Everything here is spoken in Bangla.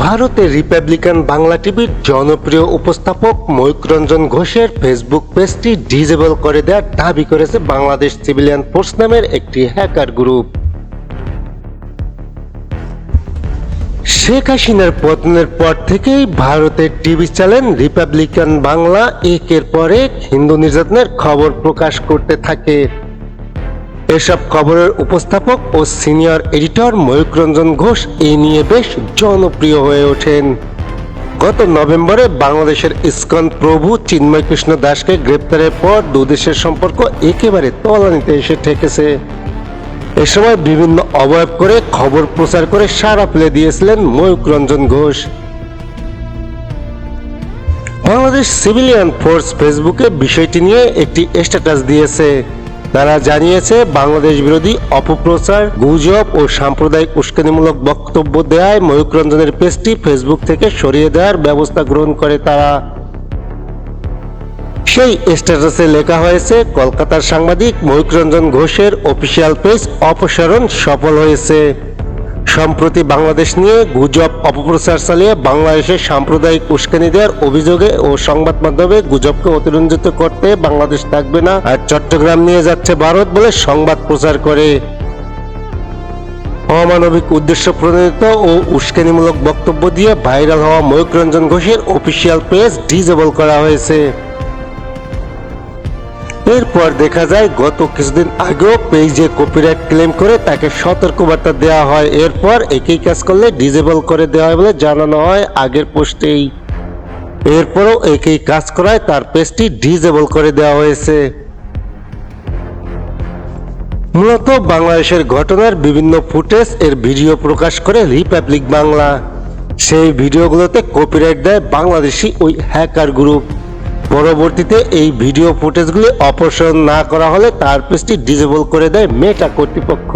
ভারতের রিপাবলিকান বাংলা টিভির জনপ্রিয় উপস্থাপক ময়ূক রঞ্জন ঘোষের ফেসবুক পেজটি ডিজেবল করে দেওয়ার দাবি করেছে বাংলাদেশ সিভিলিয়ান ফোর্স নামের একটি হ্যাকার গ্রুপ। শেখ হাসিনার পতনের পর থেকেই ভারতের টিভি চ্যানেল রিপাবলিকান বাংলা একের পর এক হিন্দু নির্যাতনের খবর প্রকাশ করতে থাকে। এসব খবরের উপস্থাপক ও সিনিয়র এডিটর ময়ূক রঞ্জন ঘোষ এই নিয়ে বেশ জনপ্রিয় হয়ে ওঠেন। গত নভেম্বরে বাংলাদেশের ইসকন প্রভু চিন্ময় কৃষ্ণ দাসকে গ্রেপ্তারের পর দুদেশের সম্পর্ক একেবারে তলানিতে এসে ঠেকেছে। এ সময় বিভিন্ন অবয়ব করে খবর প্রচার করে সারা ফেলে দিয়েছিলেন ময়ূক রঞ্জন ঘোষ। বাংলাদেশ সিভিলিয়ান ফোর্স ফেসবুকে বিষয়টি নিয়ে একটি স্ট্যাটাস দিয়েছে। তারা জানিয়েছে, বাংলাদেশ বিরোধী অপপ্রচার, গুজব ও সাম্প্রদায়িক উস্কানিমূলক বক্তব্য দেয় ময়ূক রঞ্জনের পেজটি ফেসবুক থেকে সরিয়ে দেওয়ার ব্যবস্থা গ্রহণ করে তারা। সেই স্ট্যাটাসে লেখা হয়েছে, কলকাতার সাংবাদিক ময়ূক রঞ্জন ঘোষের অফিসিয়াল পেজ অপসারণ সফল হয়েছে। সম্প্রতি বাংলাদেশ নিয়ে গুজব অপপ্রচার চালিয়ে বাংলাদেশে সাম্প্রদায়িক উস্কানি দেওয়ার অভিযোগে ও সংবাদ মাধ্যমে গুজবকে অতিরঞ্জিত করতে বাংলাদেশ থাকবে না আর চট্টগ্রাম নিয়ে যাচ্ছে ভারত বলে সংবাদ প্রচার করে। অমানবিক উদ্দেশ্য প্রণোদিত ও উস্কানিমূলক বক্তব্য দিয়ে ভাইরাল হওয়া ময়ূক রঞ্জন ঘোষের অফিসিয়াল পেজ ডিজেবল করা হয়েছে। এরপর দেখা যায় গত কিছুদিন আগেও পেজে কপিরাইট ক্লেম করে তাকে সতর্কবার্তা দেওয়া হয়। এরপর একই কাজ করলে ডিজেবল করে দেওয়া হয় বলে জানানো হয় আগের পোস্টেই। এরপরও একই কাজ করায় তার পেজটি ডিজেবল করে দেওয়া হয়েছে। মূলত বাংলাদেশের ঘটনার বিভিন্ন ফুটেজ এর ভিডিও প্রকাশ করে রিপাবলিক বাংলা। সেই ভিডিওগুলোতে কপিরাইট দেয় বাংলাদেশি ওই হ্যাকার গ্রুপ। পরবর্তীতে এই ভিডিও ফুটেজগুলি অপসারণ না করা হলে তার পেজটি ডিজেবল করে দেয় মেটা কর্তৃপক্ষ।